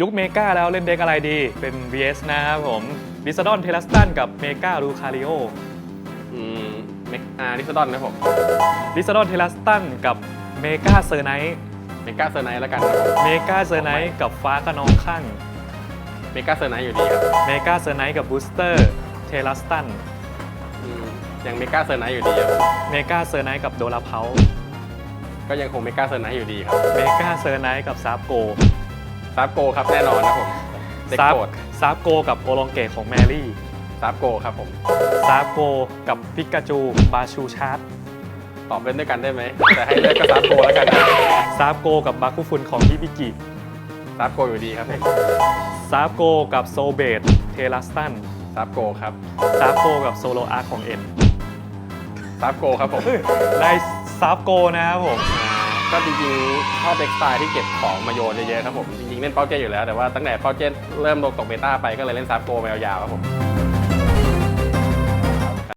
ยุคเมกาแล้วเล่นเด็กอะไรดี เป็น VS นะครับผมลิซาดอนเทลัสตันกับเมกาลูคาริโออืมเมกอาริสดอนนะผมลิซาดอนเทลัสตันกับเมกาเซอร์ไนท์เมกาเซอร์ไนท์แล้วกันครับผมเมกาเซอร์ไนท์กับฟ้ากระนองข้างเมกาเซอร์ไนท์อยู่ดีครับเมกาเซอร์ไนท์กับบูสเตอร์เทลัสตันอืมยังเมกาเซอร์ไนท์อยู่ดีครับเมกาเซอร์ไนท์กับโดราเพาก็ยังคงเมกาเซอร์ไนท์อยู่ดีครับเมกาเซอร์ไนท์กับซาบโก ซาบโกครับแน่นอนนะผมเด็กซาบโกรธซาบโกกับโอลองเกตของแมรี่ซาบโกครับผม ซาบโกกับพิกาจูบาชูชาร์ตตอบเล่นด้วยกันได้ไหมแต่ให้เลือกก็ซาบโกแล้วกันนะซาบโกกับบาคุฟุนของฮิบิกิซาบโกอยู่ดีครับผมซาบโกกับโซเบตเทลัสตันซาบโกครับซาบโกกับโซโลอาร์ของเอ็นซาบโกครับผมได้ซาบโกนะครับผม ก็จริงๆชอบเด็กสไตล์ที่เก็บของมาโยนเยอะๆครับผม จริงๆเล่นเป้าเจอยู่แล้ว แต่ว่าตั้งแต่เป้าเจเริ่มลงตกเบต้าไปก็เลยเล่นซับโกมายาวๆครับผม